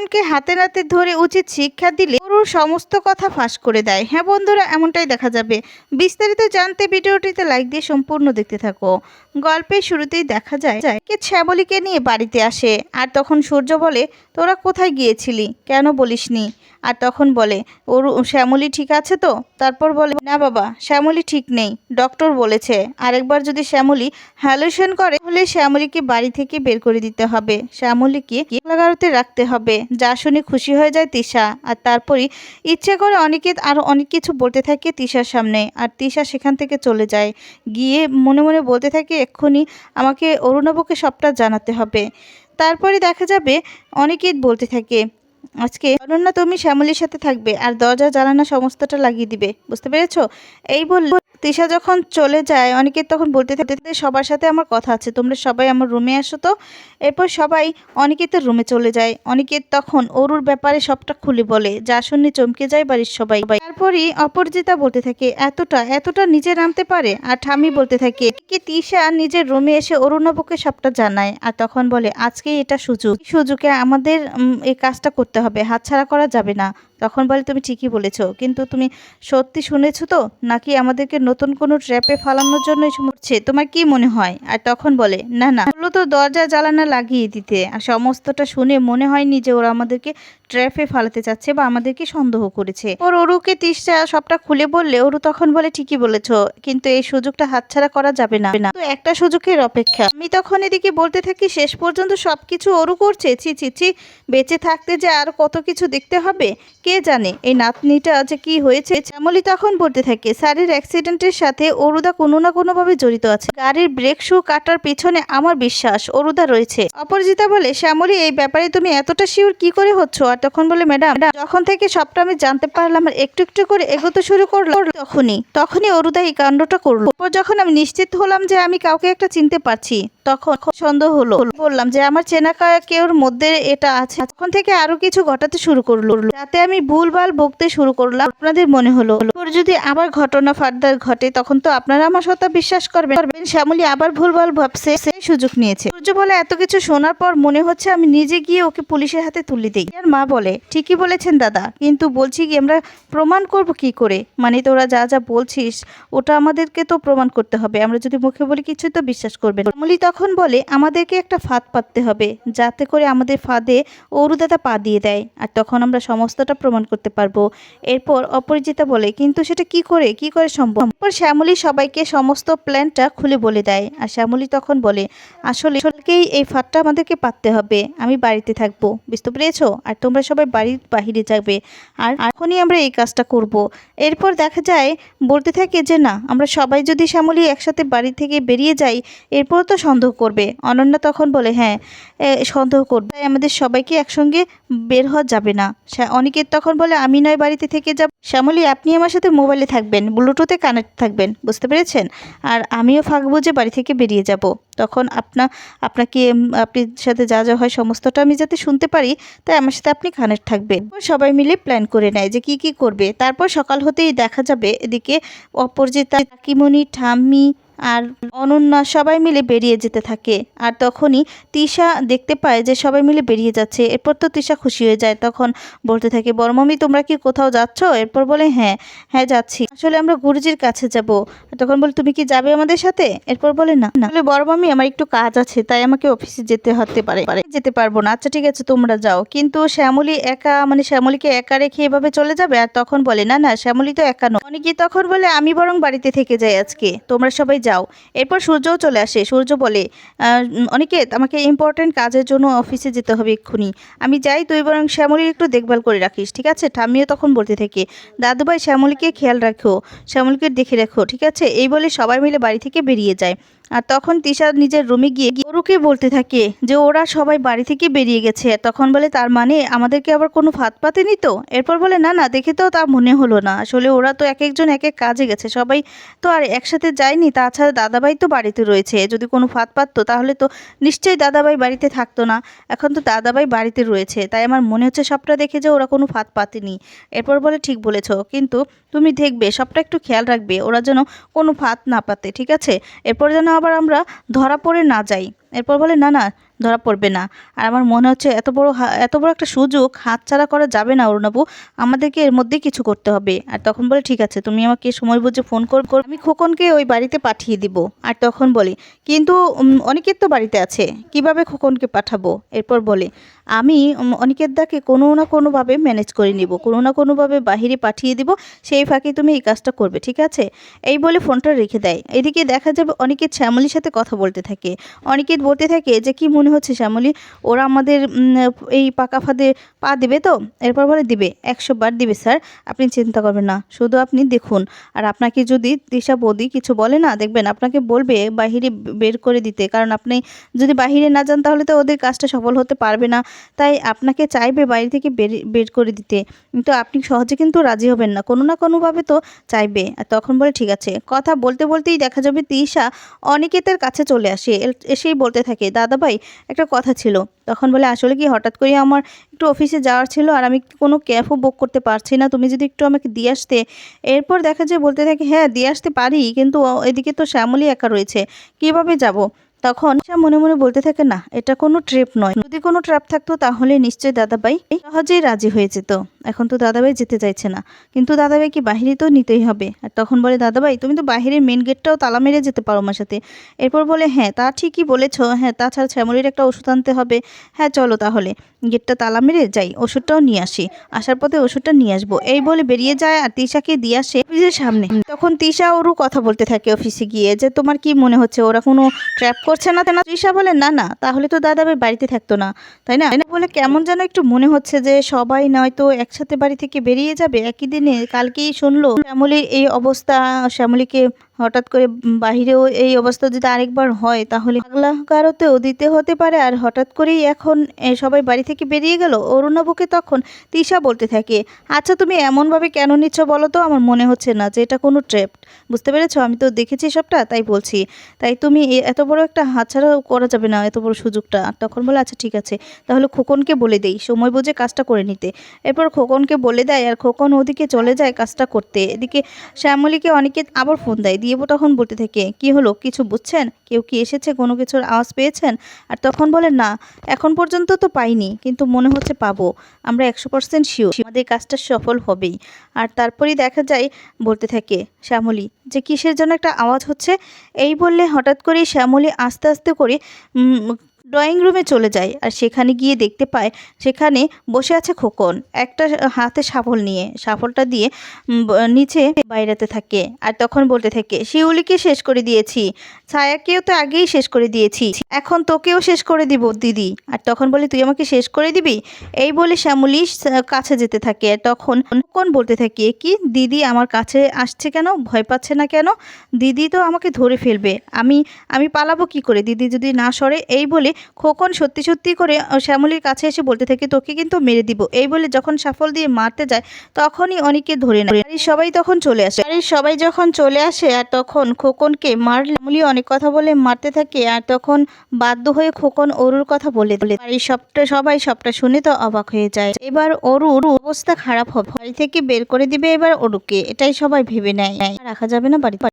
বোনকে হাতে নাতে ধরে উচিত শিক্ষা দিলে গরুর সমস্ত কথা ফাঁস করে দেয়। হ্যাঁ বন্ধুরা, এমনটাই দেখা যাবে। বিস্তারিত জানতে ভিডিওটিতে লাইক দিয়ে সম্পূর্ণ দেখতে থাকো। গল্পের শুরুতেই দেখা যায় কে শ্যামলীকে নিয়ে বাড়িতে আসে। আর তখন সূর্য বলে, তোরা কোথায় গিয়েছিলি? কেন বলিসনি? আর তখন বলে, ওর শ্যামলী ঠিক আছে তো? তারপর বলে, না বাবা, শ্যামলী ঠিক নেই, ডক্টর বলেছে। আরেকবার যদি শ্যামলী হ্যালুশন করে, তাহলে শ্যামলীকে বাড়ি থেকে বের করে দিতে হবে। শ্যামলীকে লাগারতে রাখতে হবে। যা শুনে খুশি হয়ে যায় তিশা। আর তারপরই ইচ্ছে করে অনিকেত আরও অনেক কিছু বলতে থাকে তিশার সামনে। আর তিশা সেখান থেকে চলে যায়। গিয়ে মনে মনে বলতে থাকে এক্ষুনি আমাকে অরুণাবকে সবটা জানাতে হবে। তারপরে দেখা যাবে অনেকেই বলতে থাকে, আজকে অনন্যা তুমি শ্যামলির সাথে থাকবে আর দরজা জ্বালানো সমস্তটা লাগিয়ে দিবে। বুঝতে পেরেছ? এই বললে তিশা যখন চলে যায়, অনেকে তখন বলতে থাকে সবার সাথে আমার কথা আছে, তোমরা সবাই আমার রুমে আসো তো। এরপর সবাই অনিকেতের রুমে চলে যায়, অনেকে তখন অরুর ব্যাপারে সবটা খুলে বলে, যা শুনে চমকে যায় বাড়ির সবাই। তারপরই অপরজিতা বলতে থাকে, এতটা এতটা নিজে নামতে পারে? আর ঠামি বলতে থাকে কি তিশা নিজের রুমে এসে অরুণাবকে সবটা জানায়। আর তখন বলে, আজকে এটা সুযোগ। সুযোগে আমাদের এই কাজটা করতে হবে, হাতছাড়া করা যাবে না। তখন বলে, তুমি ঠিকই বলেছ। কিন্তু তুমি সত্যি শুনেছো তো? নাকি আমাদেরকে নতুন কোনো ট্র্যাপে ফালানোর জন্য হচ্ছে তোমার কি মনে হয়? আর তখন বলে, না না। মূলত তো দরজা জ্বালানা লাগিয়ে দিতে। আর সমস্তটা শুনে মনে হয়নি যে ওরা আমাদেরকে ট্র্যাপে ফালাতে চাচ্ছে বা আমাদেরকে সন্দেহ করেছে। ওর অরুকে তিসটা সবটা খুলে বললে অরু তখন বলে ঠিকই বলেছ কিন্তু এই সুযোগটা হাতছাড়া করা যাবে না। তো একটা সুযোগের অপেক্ষা। আমি তখন এদিকে বলতে থাকি শেষ পর্যন্ত সবকিছু অরু করছে? ছি ছি ছি বেঁচে থাকতে যে আর কত কিছু দেখতে হবে? কে জানে? এই নাতনিটা যে কি হয়েছে? শ্যামলী তখন বলতে থাকে স্যারের অ্যাক্সিডেন্টের সাথে অরুদা কোনো না কোনোভাবে জড়িত আছে। গাড়ির ব্রেক শু কাটার পিছনে আমার বিশ্বাস অরুদা রয়েছে। অপরাজিতা বলে শ্যামলী এই ব্যাপারে তুমি এতটা শিওর কি করে হচ্ছ? আর তখন বলে, ম্যাডাম, যখন থেকে সবটা আমি জানতে পারলাম আর একটু একটু করে এগোতে শুরু করল তখনই তখনই অরুদা এই কাণ্ডটা করল। যখন আমি নিশ্চিত হলাম যে আমি কাউকে একটা চিনতে পারছি, তখন সন্দেহ হলো। বললাম যে, আমার চেনা কেউর মধ্যে এটা আছে। তখন থেকে আরও কিছু ঘটাতে শুরু করল। যাতে আমি ভুলভাল বকতে শুরু করলাম, আপনাদের মনে হলো। যদি আবার ঘটনা ফার্দার ঘটে, তখন তো আপনারা আমার সত্তা বিশ্বাস করবেন। করবেন শ্যামলী আবার ভুলভাল ভাবছে, সেই সুযোগ নিয়েছে। সূর্য বলে এত কিছু শোনার পর মনে হচ্ছে আমি নিজে গিয়ে ওকে পুলিশের হাতে তুলে দিই। আর মা বলে, ঠিকই বলেছেন দাদা, কিন্তু বলছি কি, আমরা প্রমাণ করব কি করে? মানে তোরা যা যা বলছিস, ওটা আমাদেরকে তো প্রমাণ করতে হবে। আমরা যদি মুখে বলি কিছু তো বিশ্বাস করবে শ্যামলী তখন বলে, আমাদেরকে একটা ফাঁদ পাততে হবে, যাতে করে আমাদের ফাঁদে অরুদাতা পা দিয়ে দেয়, আর তখন আমরা সমস্তটা প্রমাণ করতে পারব। এরপর অপরিচিতা বলে, কিন্তু সেটা কি করে? কি করে সম্ভব? এরপর শ্যামলী সবাইকে সমস্ত প্ল্যানটা খুলে বলে দেয়, আর শ্যামলী তখন বলে, আসলে আসলেই এই ফাঁদটা আমাদেরকে পাততে হবে। আমি বাড়িতে থাকব, বুঝতে পেরেছ? আর তোমরা সবাই বাড়ির বাহিরে যাবে। আর এখনই আমরা এই কাজটা করব। এরপর দেখা যায়, বলতে থাকে যে না, আমরা সবাই যদি শ্যামলী একসাথে বাড়ি থেকে বেরিয়ে যাই এরপর তো সন্দেহ করবে। অনন্যা তখন বলে হ্যাঁ সন্দেহ করবে। তাই আমাদের সবাইকে একসঙ্গে বের হওয়া যাবে না। অনেকের তখন বলে, আমি নয় বাড়িতে থেকে যাব শ্যামলী, আপনি আমার সাথে মোবাইলে থাকবেন, ব্লুটুথে কানেক্ট থাকবেন, বুঝতে পেরেছেন? আর আমিও ফাঁকবো যে বাড়ি থেকে বেরিয়ে যাব। তখন আপনা, আপনাকে আপনি সাথে যা যা হয় সমস্তটা আমি যাতে শুনতে পারি, তাই আমার সাথে আপনি কানেক্ট থাকবেন। সবাই মিলে প্ল্যান করে নেয় যে কি কি করবে। তারপর সকাল হতেই দেখা যাবে এদিকে অপরজিতা কাকিমণি, ঠাম্মি আর অনন্যা সবাই মিলে বেরিয়ে যেতে থাকে। আর তখনই তিশা দেখতে পায় যে সবাই মিলে বেরিয়ে যাচ্ছে। এরপর তো তিশা খুশি হয়ে যায়। তখন বলতে থাকে বড় মামি তোমরা কি কোথাও যাচ্ছ? এরপর বলে হ্যাঁ হ্যাঁ যাচ্ছি। আসলে আমরা গুরুজির কাছে যাব। তখন বলে, তুমি কি যাবে আমাদের সাথে? এরপর বলে, না। বলে মামি আমার একটু কাজ আছে, তাই আমাকে অফিসে যেতে হতে পারে পারে, যেতে পারব না। আচ্ছা ঠিক আছে, তোমরা যাও। কিন্তু শ্যামলী একা মানে শ্যামলীকে একা রেখে এভাবে চলে যাবে? আর তখন বলে, না না, শ্যামলী তো একা নয়। অনেকে তখন বলে, আমি বরং বাড়িতে থেকে যাই আজকে। তোমরা সবাই যাও। এরপর সূর্যও চলে আসে। সূর্য বলে অনেকে অনিকেত আমাকে ইম্পর্টেন্ট কাজের জন্য অফিসে যেতে হবে এক্ষুনি। আমি যাই, তুই বরং শ্যামলীর একটু দেখভাল করে রাখিস, ঠিক আছে? ঠাম্মিও তখন বলতে থাকে, দাদুভাই, শ্যামলীকে খেয়াল রাখো, শ্যামলীকে দেখে রাখো, ঠিক আছে? এই বলে সবাই মিলে বাড়ি থেকে বেরিয়ে যায়। আর তখন তিশা নিজের রুমে গিয়ে গরুকে বলতে থাকে যে, ওরা সবাই বাড়ি থেকে বেরিয়ে গেছে। তখন বলে, তার মানে আমাদেরকে আবার কোনো ফাঁদ পাতেনি তো? এরপর বলে, না না, দেখে তো তা মনে হলো না। আসলে ওরা তো এক একজন এক এক কাজে গেছে। সবাই তো আর একসাথে যায়নি। তাছাড়া দাদাভাই তো বাড়িতে রয়েছে। যদি কোনো ফাঁদ পাততো তাহলে তো নিশ্চয়ই দাদাভাই বাড়িতে থাকতো না। এখন তো দাদাভাই বাড়িতে রয়েছে। তাই আমার মনে হচ্ছে সবটা দেখে যে ওরা কোনো ফাঁদ পাতেনি। এরপর বলে, ঠিক বলেছ। কিন্তু তুমি দেখবে, সবটা একটু খেয়াল রাখবে, ওরা যেন কোনো ফাঁদ না পাতে, ঠিক আছে? এরপর যেন আবার আমরা ধরা পড়ে না যাই। এরপর বলে না না ধরা পড়বে না। আর আমার মনে হচ্ছে এত বড় এত বড় একটা সুযোগ হাতছাড়া করা যাবে না অরুণাবু আমাদেরকে এর মধ্যেই কিছু করতে হবে। আর তখন বলে ঠিক আছে তুমি আমাকে সময় বুঝে ফোন কর আমি খোকনকে ওই বাড়িতে পাঠিয়ে দিব। আর তখন বলে কিন্তু উম, অনিকেত তো বাড়িতে আছে কীভাবে খোকনকে পাঠাবো? এরপর বলে আমি উম, অনিকেত দাকে কোনো না কোনোভাবে ম্যানেজ করে নিব কোনো না কোনোভাবে বাহিরে পাঠিয়ে দিব সেই ফাঁকে তুমি এই কাজটা করবে ঠিক আছে? এই বলে ফোনটা রেখে দেয়। এদিকে দেখা যাবে অনিকেত শ্যামলির সাথে কথা বলতে থাকে। অনিকেত বলতে থাকে যে, কি মনে হচ্ছে শ্যামলি? ওরা আমাদের এই পাকা ফাঁদে পা দেবে তো? এরপর বলে, দিবে, একশো বার দিবে, স্যার। আপনি চিন্তা করবেন না। শুধু আপনি দেখুন। আর আপনাকে যদি দিশা বৌদি কিছু বলে না, দেখবেন আপনাকে বলবে বাহিরে বের করে দিতে। কারণ আপনি যদি বাহিরে না যান, তাহলে তো ওদের কাজটা সফল হতে পারবে না। তাই আপনাকে চাইবে বাইরে থেকে বের বের করে দিতে। কিন্তু আপনি সহজে কিন্তু রাজি হবেন না। কোনো না কোনোভাবে তো চাইবে। আর তখন বলে, ঠিক আছে। কথা বলতে বলতেই দেখা যাবে তিশা অনিকেতের কাছে চলে আসে। এসেই বলতে থাকে। দাদা ভাই একটা কথা ছিল। তখন বলে, আসলে কি হঠাৎ করে আমার একটু অফিসে যাওয়ার ছিল আর আমি কোনো ক্যাবও বুক করতে পারছি না। তুমি যদি একটু আমাকে দিয়ে আসতে। এরপর দেখা যায় বলতে থাকে হ্যাঁ দিয়ে আসতে পারি, কিন্তু এদিকে তো শ্যামলি একা রয়েছে। কীভাবে যাব? তখন সে মনে মনে বলতে থাকে, না, এটা কোনো ট্রিপ নয়। যদি কোনো ট্র্যাপ থাকতো, তাহলে নিশ্চয়ই দাদাভাই সহজেই রাজি হয়ে যেত। এখন তো দাদাভাই যেতে চাইছে না। কিন্তু দাদাভাই কি বাহিরে তো নিতেই হবে। আর তখন বলে, দাদাভাই, তুমি তো বাহিরের মেন গেটটাও তালা মেরে যেতে পারো আমার সাথে। এরপর বলে হ্যাঁ তা ঠিকই বলেছ। হ্যাঁ তাছাড়া শ্যামলির একটা ওষুধ আনতে হবে। হ্যাঁ চলো তাহলে। গেটটা তালা মেরে যাই, ওষুধটাও নিয়ে আসি। আসার পথে ওষুধটা নিয়ে আসব। এই বলে বেরিয়ে যায় আর তিশাকে দিয়ে আসে অফিসের সামনে। তখন তিশা ওরও কথা বলতে থাকে অফিসে গিয়ে যে, তোমার কি মনে হচ্ছে? ওরা কোনো ট্র্যাপ করছে না তেনা। তৃষা বলে, না না, তাহলে তো দাদা ভাই বাড়িতে থাকতো না? তাই না বলে কেমন যেন একটু মনে হচ্ছে যে সবাই নয়তো একসাথে বাড়ি থেকে বেরিয়ে যাবে। একই দিনে কালকেই শুনলো শ্যামলির এই অবস্থা। শ্যামলীকে হঠাৎ করে বাহিরেও এই অবস্থা যদি আরেকবার হয়, তাহলে পাগলা কারোতেও দিতে হতে পারে। আর হঠাৎ করেই এখন সবাই বাড়ি থেকে বেরিয়ে গেল। অরুণাবুকে তখন তিশা বলতে থাকে আচ্ছা তুমি এমনভাবে কেন নিচ্ছ বলো তো? আমার মনে হচ্ছে না যে এটা কোনো ট্র্যাপ বুঝতে পেরেছ? আমি তো দেখেছি সবটা, তাই বলছি। তাই তুমি এত বড় একটা হাতছাড়া করা যাবে না, এত বড় সুযোগটা। তখন বলে আচ্ছা ঠিক আছে। তাহলে খোকনকে বলে দেই, সময় বুঝে কাজটা করে নিতে। এরপর খোকনকে বলে দেয়, আর খোকন ওদিকে চলে যায় কাজটা করতে। এদিকে শ্যামলীকে অনেকে আবার ফোন দিয়ে তখন বলতে থাকে, কি হলো? কিছু বুঝছেন? কেউ কি এসেছে? কোনো কিছুর আওয়াজ পেয়েছেন? আর তখন বলে না, এখন পর্যন্ত তো পাইনি, কিন্তু মনে হচ্ছে পাবো। আমরা একশো পার্সেন্ট শিওর আমাদের কাজটা সফল হবেই। আর তারপরেই দেখা যায় বলতে থাকে, শ্যামলী, যে কিসের জন্য একটা আওয়াজ হচ্ছে? এই বললে হঠাৎ করে শ্যামলী আস্তে আস্তে করে ড্রয়িং রুমে চলে যায় আর সেখানে গিয়ে দেখতে পায় সেখানে বসে আছে খোকন। একটা হাতে সাফল নিয়ে। সাফলটা দিয়ে নিচে বাইরেতে থাকে আর তখন বলতে থাকে, শিউলিকে শেষ করে দিয়েছি। ছায়াকেও তো আগেই শেষ করে দিয়েছি। এখন তোকেও শেষ করে দিব, দিদি। আর তখন বলে, তুই আমাকে শেষ করে দিবি? এই বলে শ্যামলি কাছে যেতে থাকে। তখন কোন বলতে থাকে, কি, দিদি আমার কাছে আসছে কেন? ভয় পাচ্ছে না কেন? দিদি তো আমাকে ধরে ফেলবে। আমি আমি পালাবো কি করে? দিদি যদি না সরে? এই বলে খোকন সত্যি সত্যি করে শ্যামলীর কাছে এসে বলতে থাকে, তোকে কিন্তু মেরে দিব। এই বলে যখন সাফল দিয়ে মারতে যায়, তখনই অনেকে ধরে নেয়। বাড়ির সবাই তখন চলে আসে। বাড়ির সবাই যখন চলে আসে, আর তখন খোকনকে মার শ্যামলী অনেক কথা বলে মারতে থাকে, আর তখন বাধ্য হয়ে খোকন অরুর কথা বলে বলে বাড়ির সবটা, সবাই সবটা শুনে তো অবাক হয়ে যায়। এবার অরুর অবস্থা খারাপ হবে। বাড়ি থেকে বের করে দিবে এবার অরুকে। এটাই সবাই ভেবে নেয়। রাখা যাবে না বাড়িতে।